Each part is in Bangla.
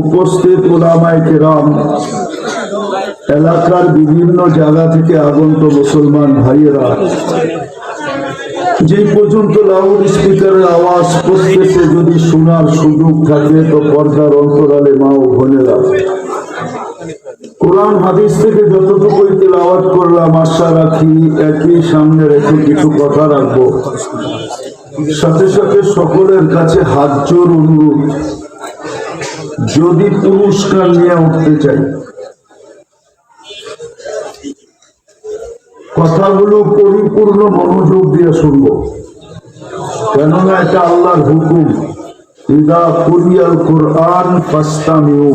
উপস্থিত ওলামায় কেরাম, এলাকার বিভিন্ন জায়গা থেকে আগন্ত মুসলমান ভাইয়েরা যে পর্যন্ত লাউড স্পিকারের আওয়াজ প্রত্যেকে যদি শোনার সুযোগ থাকে, তো পর্দার অন্তরালে মা ও বোনেরা, কোরআন হাদিস থেকে যতটুকু তেলাওয়াত করলাম, আশা রাখি একই সামনে রেখে কিছু কথা রাখব। সাথে সাথে সকলের কাছে হাত জোর অনুরোধ। যদি পুরস্কার নিয়ে উঠতে চাই। কথাগুলো পরিপূর্ণ মনোযোগ দিয়ে শুনব। কেননা এটা আল্লাহর হুকুম। ইদা কুরিয়াল কোরআন ফাস্তামিউ।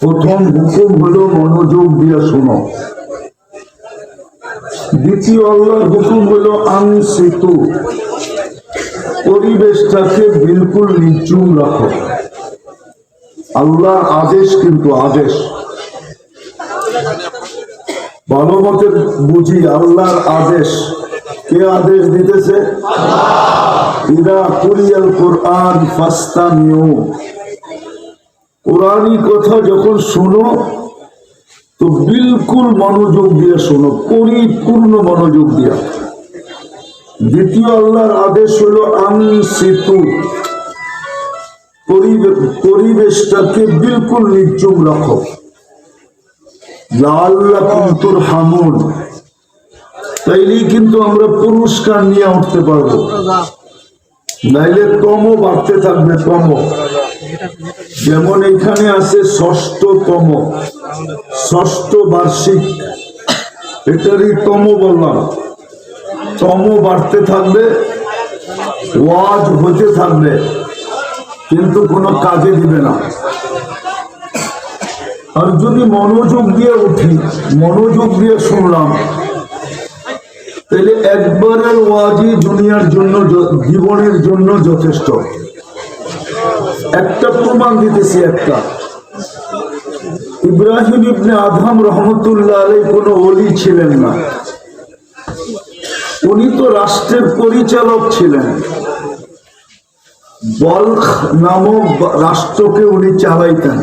প্রথম হুকুম হলো মনোযোগ দিয়ে শোনো। দ্বিতীয় আল্লাহর হুকুম হলো আনসিতু পরিবেশটাকে বিলকুল নিচুম রাখো। আল্লাহর আদেশ কিন্তু আদেশ। ভালো বুঝি আল্লাহর আদেশ। কে আদেশ দিতেছে? কোরআনই কথা যখন শোনো, তো বিলকুল মনোযোগ দিয়ে শোনো, পরিপূর্ণ মনোযোগ দিয়া। দ্বিতীয় আল্লাহর আদেশ হলো আমি সেতু পরিবেশটাকে বিলকুল নির্জুম রাখো। লাল্লা হামুন তাইলেই কিন্তু আমরা পুরস্কার নিয়ে উঠতে পারব। নাইলে তম বাড়তে থাকবে তম যেমন এখানে আছে ষষ্ঠ বার্ষিক। এটারই তম বললাম। তম বাড়তে থাকবে, ওয়াজ হতে থাকবে। কিন্তু কোনো কাজে দিবে না। আর যদি মনোযোগ দিয়ে উঠি, মনোযোগ দিয়ে শুনলাম, তাহলে একবারের ওয়াজই দুনিয়ার জন্য জীবনের জন্য যথেষ্ট। একটা প্রমাণ দিতেছি একটা। ইব্রাহিম ইবনে আদহাম রহমতুল্লাহ আলাই কোনো অলি ছিলেন না। উনি তো রাষ্ট্রের পরিচালক ছিলেন। বলখ নামক রাষ্ট্রকে উনি চালাইতেন।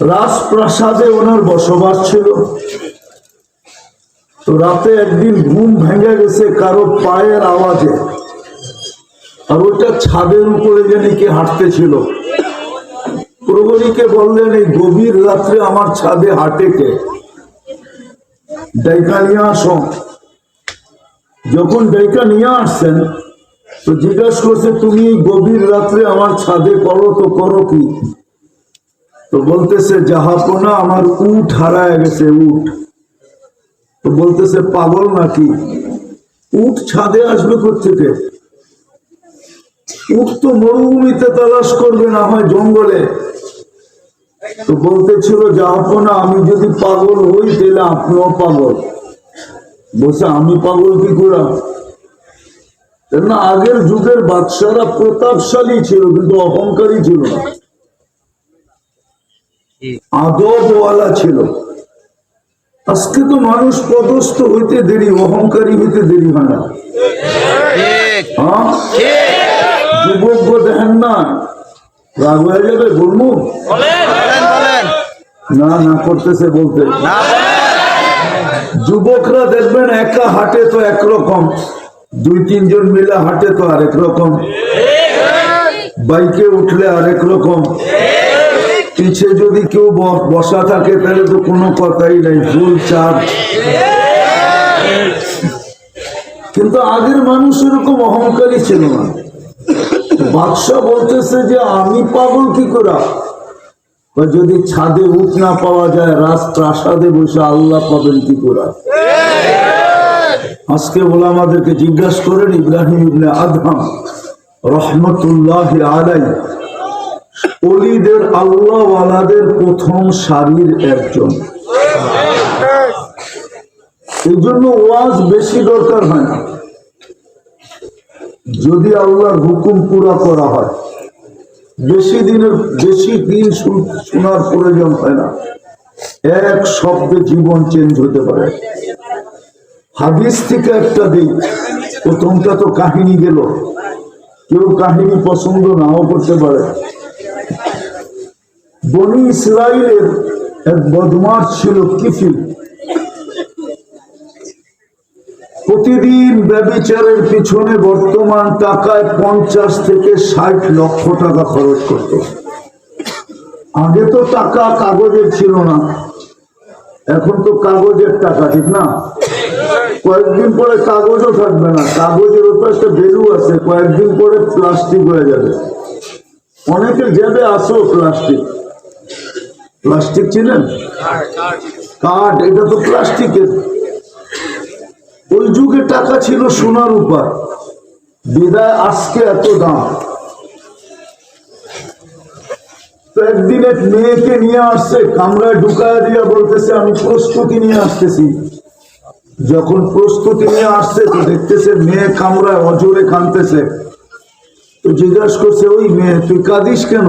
রাজপ্রাসাদে ওনার বসবাস ছিল। তো রাতে একদিন ঘুম ভেঙে গেছে কারও পায়ের আওয়াজে। আর ওইটা ছাদের উপরে জানি কে হাঁটতেছিল। প্রহরীকে বললেন, এই গভীর রাত্রে আমার ছাদে হাঁটে কে? ডাইকা নিয়ে আসো। যখন ডাইকা নিয়ে আসছেন তো জিজ্ঞাসা করছে, তুমি গভীর রাত্রে আমার ছাদে করো তো করো কি? তো বলতেছে, জাহাপনা আমার উঠ হারায় গেছে উঠ তো বলতেছে, পাগল নাকি? উঠ ছাদে আসবে থেকে উঠ তো মরুভূমিতে তালাশ করবে না হয় জঙ্গলে। তো বলতেছিল, জাহাপনা, আমি যদি পাগল হই, তাহলে আপনিও পাগল। বলছে, আমি পাগল কি করে? না আগের যুগের বাদশারা প্রতাপশালী ছিল কিন্তু অহংকারী ছিল না। আদবওয়ালা ছিল। আজকে তো মানুষ পদস্থ হইতে দেরি অহংকারী হইতে দেরি হয় না? যুবক দেখেন না। রাগ হয়ে যাবে বলব? না না করতেছে বলতে। যুবকরা দেখবেন একা হাটে তো একরকম। দুই, তিনজন মিলে হাঁটে তো আরেক রকম। বাইকে উঠলে আরেক রকম। পিছে যদি কেউ বসা থাকে, তাহলে তো কোনো কথাই নাই, ফুল চাপ কিন্তু আগের মানুষ এরকম অহংকারী ছিল না। বাদশাহ বলতেছে যে, আমি পাগল কি করা? যদি ছাদে উঠ না পাওয়া যায় রাজ প্রাসাদে বসে আল্লাহ পাবেন কি করা? আজকে বলে আমাদেরকে জিজ্ঞাসা করেন ইব্রাহিম ইবনে আদহাম রহমতুল্লাহ আলাই। অলিদের আল্লাহওয়ালাদের প্রথম সারির একজন। এই জন্য ওয়াজ বেশি দরকার হয় না। যদি আল্লাহর হুকুম পুরা করা হয়, বেশি দিনের, বেশি দিন শোনার প্রয়োজন হয় না। এক শব্দে জীবন চেঞ্জ হতে পারে। হাদিস থেকে একটা দিক। প্রথমটা তো কাহিনী গেল। কেউ কাহিনী পছন্দ নাও করতে পারে। বনি ইসরায়েলের এক বদমাস ছিল কিফিল। প্রতিদিন ব্যবচারের পিছনে বর্তমান টাকায় পঞ্চাশ থেকে ষাট লক্ষ টাকা খরচ করত। আগে তো টাকা কাগজের ছিল না। এখন তো কাগজের টাকা, ঠিক না? কয়েকদিন পরে কাগজও থাকবে না। কাগজের উপর একটা ভ্যালু আছে, কয়েকদিন পরে প্লাস্টিক হয়ে যাবে। অনেকে যাবে আসো প্লাস্টিক। প্লাস্টিক ছিলেন কাঠ, এটা তো প্লাস্টিকের। ওই যুগে টাকা ছিল সোনার উপর। বিদায় আজকে এত দাম। তো একদিন এক মেয়েকে নিয়ে আসছে, কামরায় ঢুকায় দিয়া বলতেছে, আমি প্রস্তুতি নিয়ে আসতেছি। যখন প্রস্তুতি নিয়ে আসছে, তো দেখতেছে মেয়ে কামরায় অজরে কানতেছে তো জিজ্ঞাসা করছে, ওই মেয়ে, তুই কাঁদিস কেন?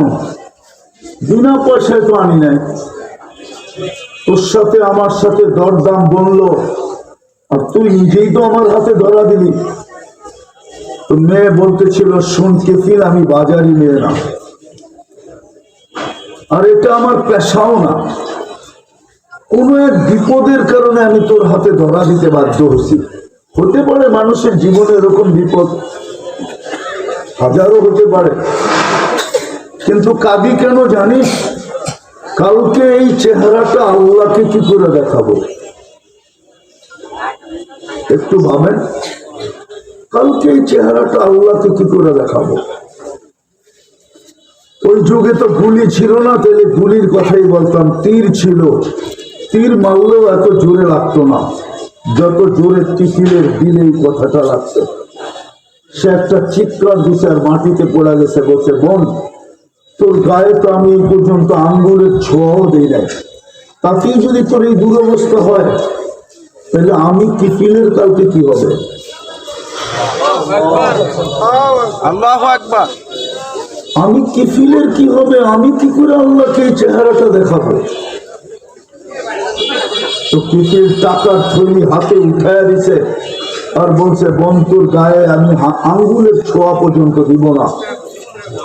বিনা পয়সায় তো আনি নাই। তোর সাথে আমার সাথে দরদাম বলল আর তুই নিজেই তো আমার হাতে ধরা দিলি। তো মেয়ে বলতেছিল, শোন কেফিল, আমি বাজারি মেয়ে না। আর এটা আমার পেশাও না। কোন এক বিপদের কারণে আমি তোর হাতে ধরা দিতে বাধ্য হচ্ছি হতে পারে মানুষের জীবনে এরকম বিপদ হাজারো হতে পারে। কিন্তু কাদি কেন জানিস? কালকে এই চেহারাটা আল্লাহকে কি করে দেখাবো? একটু ভাবেন? কালকে এই চেহারাটা আল্লাহকে কি করে দেখাবো? ওই যুগে তো গুলি ছিল না, তাহলে গুলির কথাই বলতাম, তীর ছিল। তীর মারলেও এত জোরে লাগতো না। যত জোরে টিফিলের দিলে এই কথাটা লাগছে সে একটা চিৎকার দিছে আর মাটিতে পড়ে গেছে বলছে বোন তোর গায়ে তো আমি এই পর্যন্ত আঙ্গুলের ছোঁয়াও দিই নাই। তাতেই যদি তোর এই দুরবস্থা হয় তাহলে আমি কিফিলের কালকে কি হবে? আমি কিফিলের কি হবে? আমি কি করে আল্লাহকে এই চেহারাটা দেখাবো? তো কিফিল টাকার থলি হাতে উঠায় দিছে? আর বলছে, বন্ধুর গায়ে আমি আঙ্গুলের ছোঁয়া পর্যন্ত দিব না।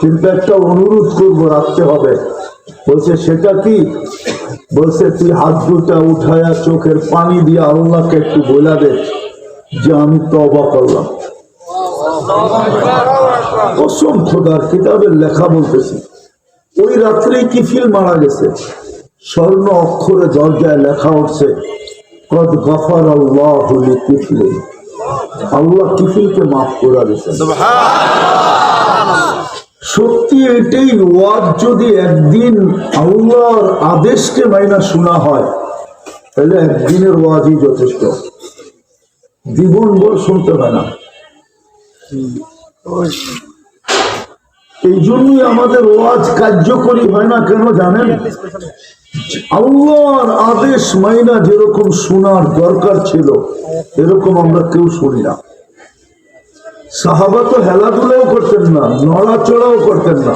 কিন্তু একটা অনুরোধ করব, রাখতে হবে। বলছে, সেটা কি? বলছে, তুই হাত দুটা উঠায়া চোখের পানি দিয়ে আল্লাহকে একটু বলা দে, যে আমি তবা করলাম। কসম খোদার কিতাবের লেখা বলতেছি। ওই রাত্রেই কিফিল মারা গেছে? স্বর্ণ অক্ষরে দরজায় লেখা উঠছে, কদ গফার আল্লাহ কিফিলে আল্লাহ কিফিলকে মাফ করে দিয়েছেন। সত্যি এটাই ওয়াজ যদি একদিন আল্লাহর আদেশকে মাইনা শোনা হয়, তাহলে একদিনের ওয়াজই যথেষ্ট। জীবন ভর শুনতে হয় না। এই জন্যই আমাদের ওয়াজ কার্যকরী হয় না কেন জানেন? আল্লাহর আদেশ মাইনা যেরকম শোনার দরকার ছিল, এরকম আমরা কেউ শুনি না। সাহাবা তো হেলাধুলাও করতেন না, নড়াচড়াও করতেন না।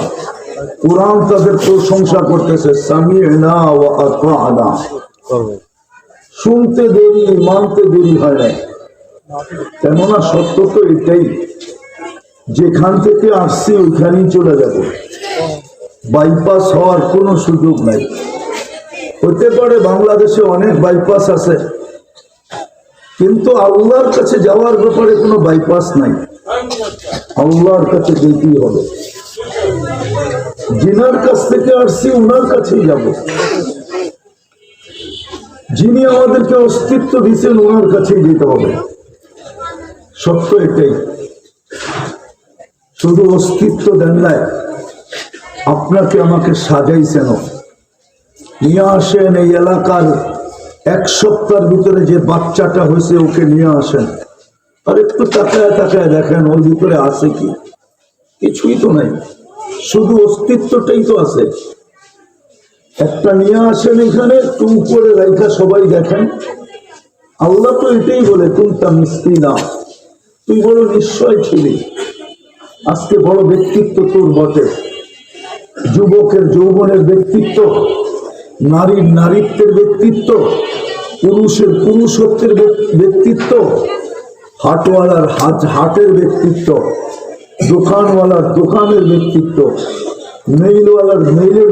কোরআন তাদের প্রশংসা করতেছে শুনতে দেরি, মানতে দেরি হয় না। কেননা সত্য তো এটাই। যেখান থেকে আসছি, ওইখানেই চলে যাব। বাইপাস হওয়ার কোনো সুযোগ নাই। হতে পারে বাংলাদেশে অনেক বাইপাস আছে, কিন্তু আল্লাহর কাছে যাওয়ার ব্যাপারে কোনো বাইপাস নাই। আল্লাহর কাছে যেতেই হবে। যিনার কাছ থেকে আসছি ওনার কাছেই যাব। যিনি আমাদেরকে অস্তিত্ব দিচ্ছেন ওনার কাছেই যেতে হবে। সত্য এটাই। শুধু অস্তিত্ব দেন নাই, আপনাকে আমাকে সাজাইছেন। নিয়ে আসেন এই এলাকার এক সপ্তাহের ভিতরে যে বাচ্চাটা হয়েছে, ওকে নিয়ে আসেন। আর একটু তাকায় তাকায় দেখেন, ওর ভিতরে আছে কি? কিছুই তো নাই। শুধু অস্তিত্বটাই তো আছে। একটা নিয়ে আসেন এখানে, একটু উপরে রাইখা সবাই দেখেন। আল্লাহ তো এটাই বলে তুমটা মিস্ত্রি না তুই বড় নিশ্চয় ছিলি। আজকে বড় ব্যক্তিত্ব তোর বটে। যুবকের, যৌবনের ব্যক্তিত্ব, নারীর নারীত্বের ব্যক্তিত্ব, পুরুষের পুরুষত্বের ব্যক্তিত্ব, হাটওয়ালার হাট হাটের ব্যক্তিত্ব, দোকানওয়ালার দোকানের ব্যক্তিত্ব মেইলওয়ালার মেইলের